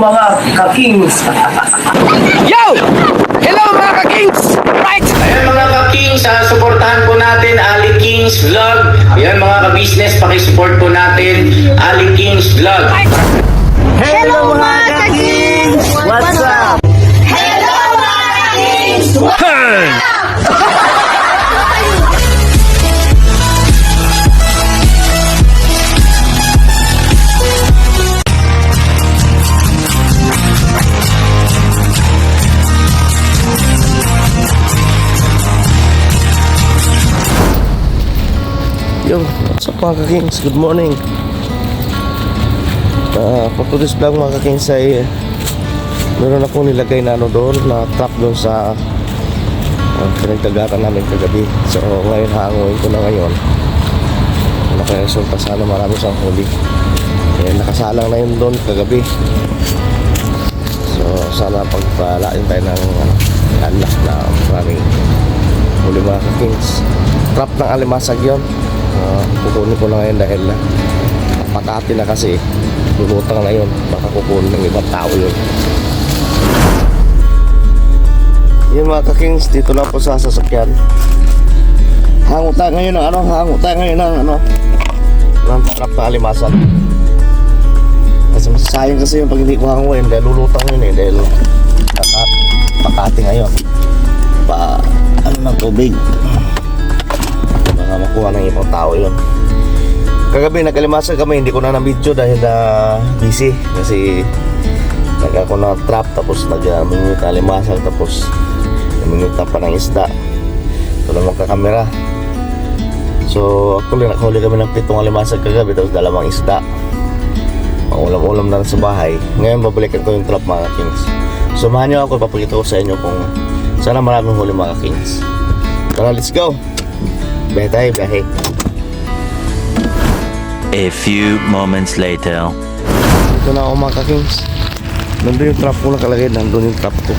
mga ka-kings! Yo! Hello mga ka-kings! Right! Ayan mga ka-Kings, ah, supportahan po natin Ali Kings Vlog. Ayan mga ka-business, pakisupport po natin Ali Kings Vlog. Hello mga ka-kings! What's up? Yo, mga ka-kings? Good morning. Uh, for today's vlog mga ka-kings ay meron ako nilagay na ano doon na trap doon sa uh, pinagdagatan namin kagabi. So ngayon hangoin ko na ngayon. Ano kaya resulta sana marami siyang huli. Eh, nakasalang na yun doon kagabi. So sana pagpalain tayo ng uh, Allah na maraming huli mga ka-kings. Trap ng alimasag yun. Uh, kukunin ko na ngayon dahil uh, Makati na kasi. Lulutang na yun. Baka kukunin ng ibang tao yun. Yun mga ka-kings dito na po sa sasakyan. Hango tayo ngayon ng ano? Hango tayo ngayon ng ano? Ng trap na alimasan kasi masasayang kasi yung pag hindi ko hanguin. Dahil lulutang yun eh. Dahil Makati, ngayon. Pa ano ng tubig makuha ng ibang tao yun Kagabi nagkalimasan kami, hindi ko na na-video dahil na busy kasi nag ako na trap tapos nag-mingit na limasan tapos namingit na pa ng isda. Ito lang magkakamera. So actually nakahuli kami ng pitong alimasag kagabi tapos dalawang isda. Maulam-ulam na sa bahay. Ngayon babalikan ko yung trap mga kings. Samahan niyo ako, papakita ko sa inyo kung sana maraming huli mga kings. Tara, let's go! Biyahe tayo, biyahe. A few moments later. Ito na ako mga ka-kings. Nandun yung trap ko nakalagay. Nandun yung trap ko.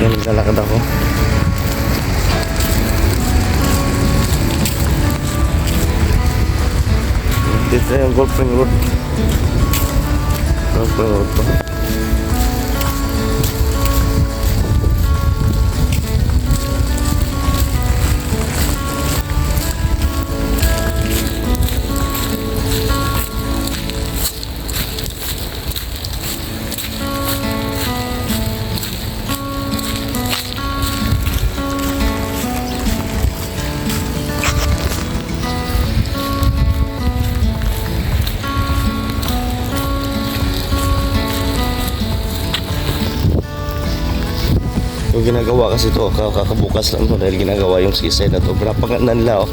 Yan, naglalakad ako. Dito yung Golfing Road. Golfing Road to. Ginagawa kasi to kakabukas lang to dahil ginagawa yung seaside na to. Pinapaganda nila oh.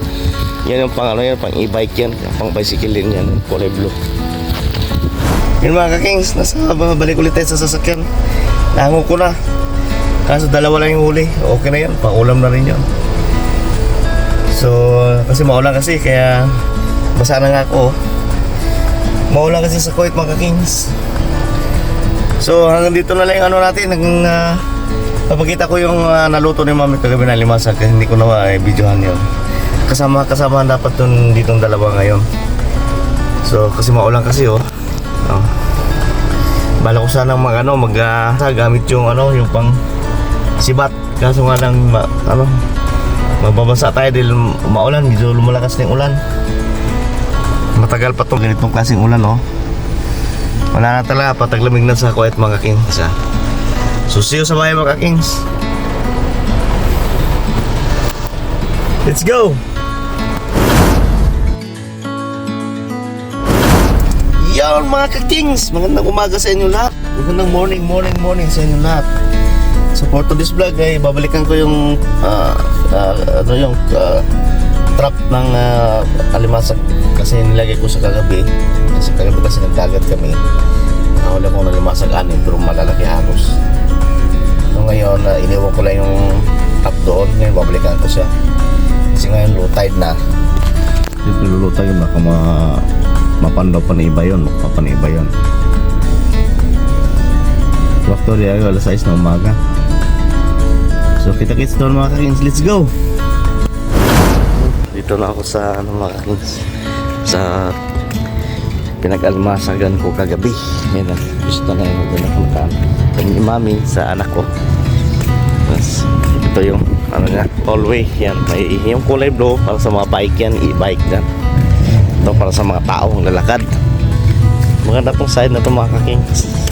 Yan yung pang yan, pang e-bike yan, pang bicycle din yan, kulay blue. Yun mga ka-kings, nasa balik ulit tayo sa sasakyan. Nango ko na. Kaso dalawa lang yung huli. Okay na yan, pang ulam na rin yan. So, kasi maulan kasi, kaya basa na nga ako. oh. Maulan kasi sa Kuwait mga ka-kings. So hanggang dito na lang yung ano natin hanggang uh, papakita ko yung ah, naluto ni mami kagabi na limasag kasi hindi ko na uh, videohan yun. Kasama kasama dapat dun ditong dalawa ngayon. So kasi maulan kasi oh. oh. Bala ko sana mag ano mag ah, gamit yung ano yung pang sibat kaso nga lang ma, ano magbabasa tayo dahil maulan medyo lumalakas na yung ulan. Matagal pa to ganitong klaseng ulan oh. Wala na talaga, pataglamig na sa Kuwait mga kings ha. Susiyo sa bahay mga kings. Let's go! Yan mga ka-kings! Magandang umaga sa inyo lahat. Magandang morning, morning, morning sa inyo lahat. So for today's vlog ay babalikan ko yung ah, ah, ano yung ah, trap ng uh, alimasag kasi nilagay ko sa kagabi kasi kagabi kasi nagdagat kami nakahuli ko ng limasag anin pero malalaki halos. So ngayon uh, iniwan ko lang yung trap doon ngayon babalikan ko siya. Kasi ngayon low tide na. Siyempre low tide baka ma mapandaw pa na iba yun mapapaniba yun. Actually ay alas 6 na umaga. So kita kits doon mga kakins let's go! Dito na ako sa ano mga kakins sa pinag-almasagan ko kagabi. Yan. Gusto na yun. Doon ako nakaan. Kami ni mami sa anak ko. Tapos, ito yung ano nga, hallway. Yan. May yung kulay blue para sa mga bike yan. E-bike yan. Ito para sa mga taong lalakad. Maganda tong side na ito mga kakings.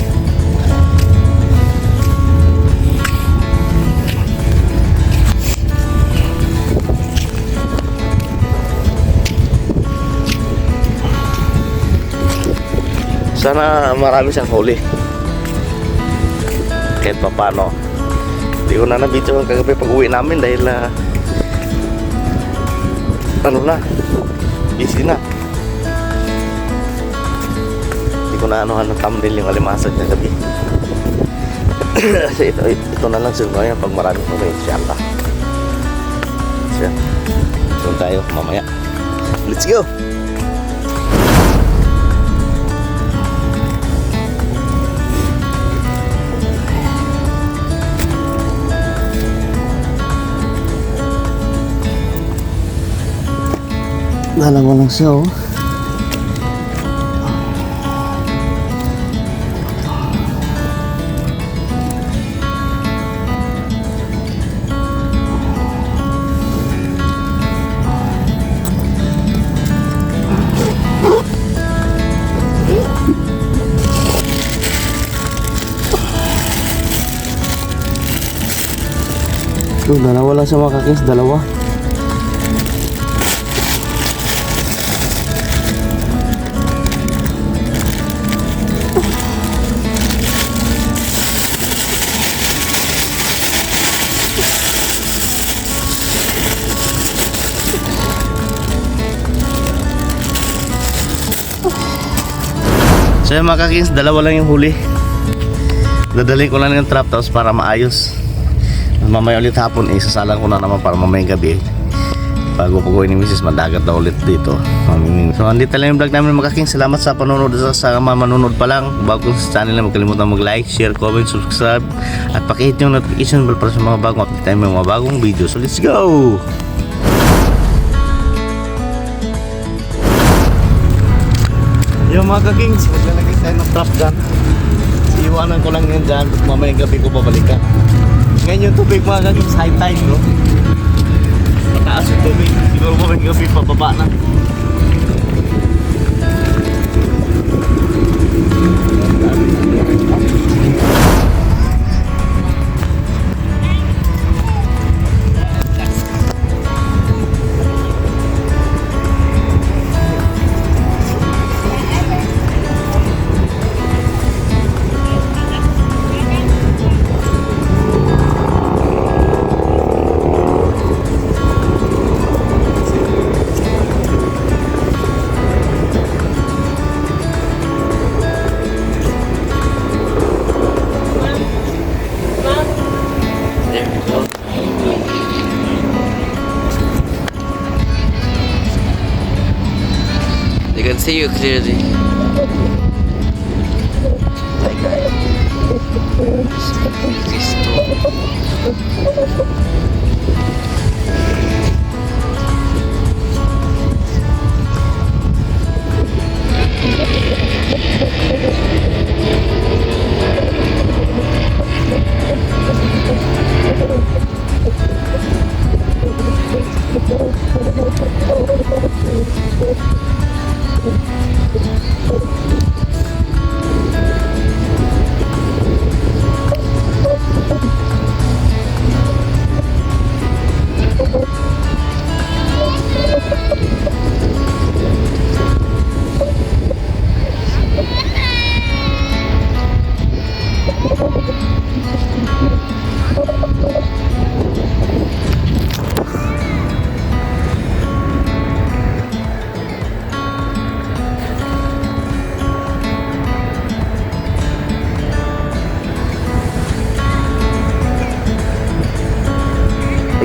Sana marami siyang huli. Kahit pa paano. Hindi ko na nabidyo ang kagabi pag uwi namin dahil na ano na busy na. Hindi ko na ano ano thumbnail yung alimasag na gabi. Kasi ito, ito na lang siguro yan pag marami huli. Inshallah. Siya. Doon tayo mamaya. Let's go! Dalawa lang siya oh. Ito, dalawa lang siya mga kakis, dalawa. So yung mga kakins, dalawa lang yung huli. Dadalhin ko lang yung trap tapos para maayos. Mamaya ulit hapon, sasalang ko na naman para mamayang gabi. Bago pa ni Mrs. Madagat na ulit dito. So, andito lang yung vlog namin mga kakins. Salamat sa panonood sa, sa mga manonood pa lang. Bago sa channel na magkalimutan mag-like, share, comment, subscribe. At pakihit yung notification bell para sa mga bagong update tayo mga bagong video. So, let's go! Mga kagings, maglalagay tayo ng trap dyan. Iwanan ko lang yan dyan, mamayang gabi ko babalikan. Ngayon yung tubig mga kagings, high tide, no? Mataas yung tubig, siguro mamayang gabi pababa na. They see you clearly.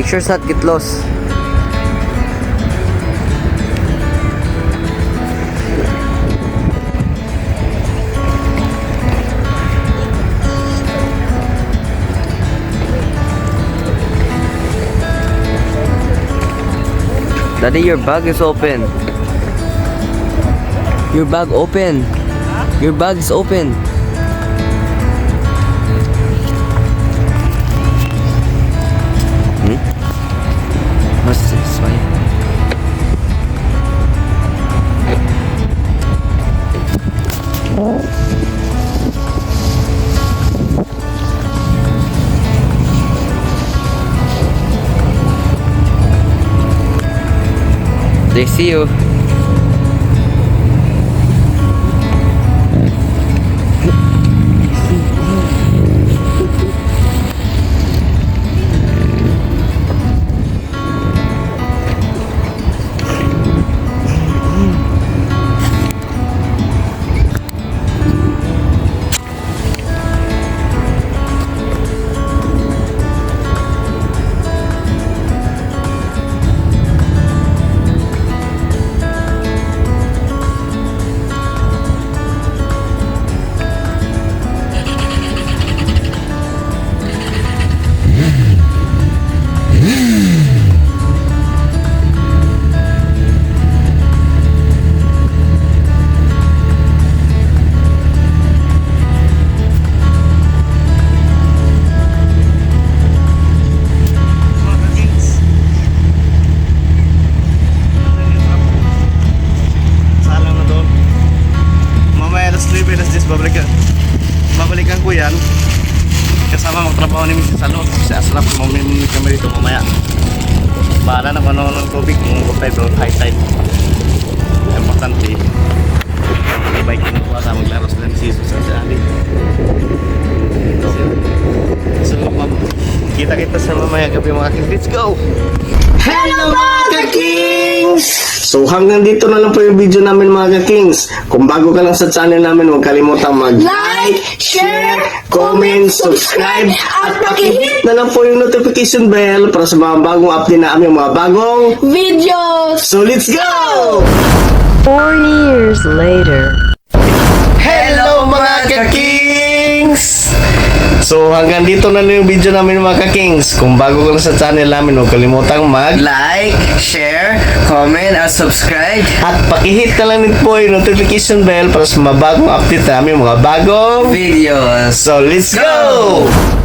Make sure not get lost. Daddy, your bag is open. Your bag open. Your bag is open. They see you. Yan. Kasama magtrabaho ni Mrs. Salot. Si Asraf, mamimili kami dito mamaya. Bahala na ano ng tubig. Kung kapay doon, high tide. Importante. Bike na po sa maglaro sila ni Jesus sa Ali. So, kita-kita sa mamaya gabi mga kids. Let's go! Hello mga Kings! So hanggang dito na lang po yung video namin mga Kings. Kung bago ka lang sa channel namin, huwag kalimutang mag-like, share, comment, subscribe, at pakihit na lang po yung notification bell para sa mga bagong update na aming mga bagong videos. So let's go! Four years later. Hello mga Kings! So hanggang dito na lang yung video namin mga Kings. Kung bago ka lang sa channel namin, huwag kalimutang mag Like, share, comment, at subscribe. at pakihit na lang din po yung notification bell para sa mga bagong update namin, mga bagong Videos. So let's go!